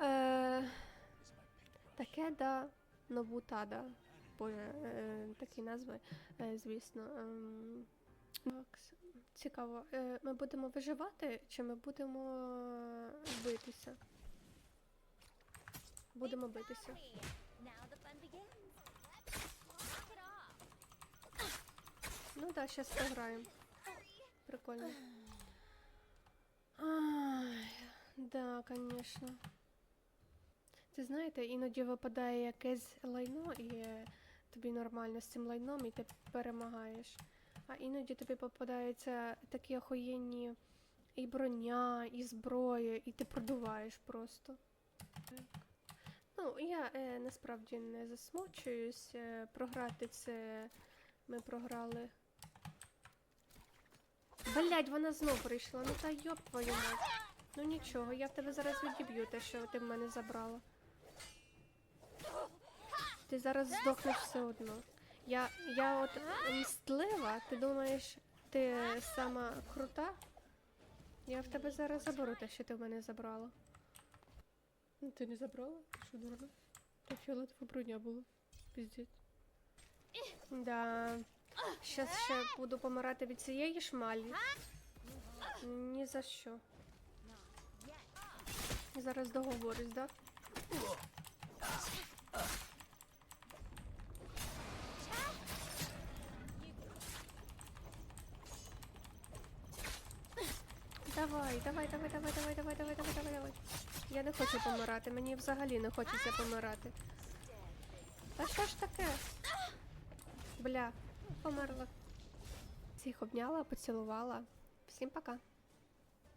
Е, Такеда Нобутада. Боже, е, е, такі назви, е, звісно. Ем, цікаво. Ми будемо виживати чи ми будемо битися? Будемо битися. Ну так, да, зараз пограємо. Прикольно. Конечно. Ти знаєте, іноді випадає якесь лайно, і тобі нормально з цим лайном, і ти перемагаєш. А іноді тобі попадаються такі охуєнні і броня, і зброя, і ти продуваєш просто. Ну, я е, насправді не засмучуюсь. Е, програти це ми програли. Блять, вона знов прийшла. Ну та йоп твою мать. Ну нічого, я в тебе зараз відіб'ю те, що ти в мене забрала. Ти зараз здохнеш все одно. Я, я от мстлива, ти думаєш, ти сама крута? Я в тебе зараз заберу те, що ти в мене забрала. Ну, Ти не забрала? Що дурна? Та фіолетова броня була. Піздець. Да. Щас ще буду помирати від цієї шмалі. Ні за що. Зараз договорюсь, да? Давай, давай, давай, давай, давай, давай, давай, давай, давай, давай. Я не хочу помирати, мені взагалі не хочеться помирати. Та що ж таке? Бля, померла. Всіх обняла, поцілувала. Всім пока.